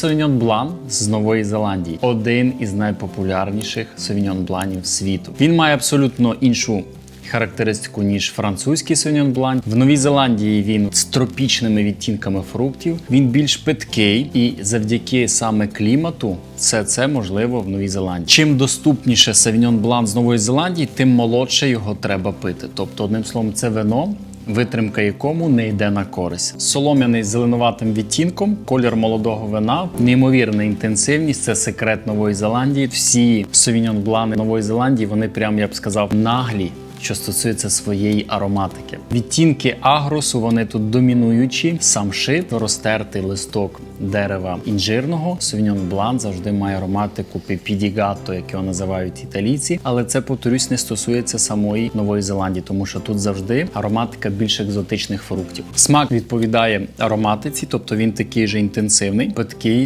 Sauvignon Blanc з Нової Зеландії. Один із найпопулярніших Sauvignon Blancів світу. Він має абсолютно іншу характеристику, ніж французький Sauvignon Blanc. В Новій Зеландії він з тропічними відтінками фруктів. Він більш питкий і завдяки саме клімату все це можливо в Новій Зеландії. Чим доступніше Sauvignon Blanc з Нової Зеландії, тим молодше його треба пити. Тобто, одним словом, це вино. Витримка якому не йде на користь. Солом'яний з зеленуватим відтінком, колір молодого вина, неймовірна інтенсивність. Це секрет Нової Зеландії. Всі совіньон блани Нової Зеландії вони прям я б сказав наглі. Що стосується своєї ароматики, відтінки агросу вони тут домінуючі. Сам шит, розтертий листок дерева інжирного. Sauvignon Blanc завжди має ароматику піпідігато, як його називають італійці. Але це, повторюсь, не стосується самої Нової Зеландії, тому що тут завжди ароматика більш екзотичних фруктів. Смак відповідає ароматиці, тобто він такий же інтенсивний, питкий,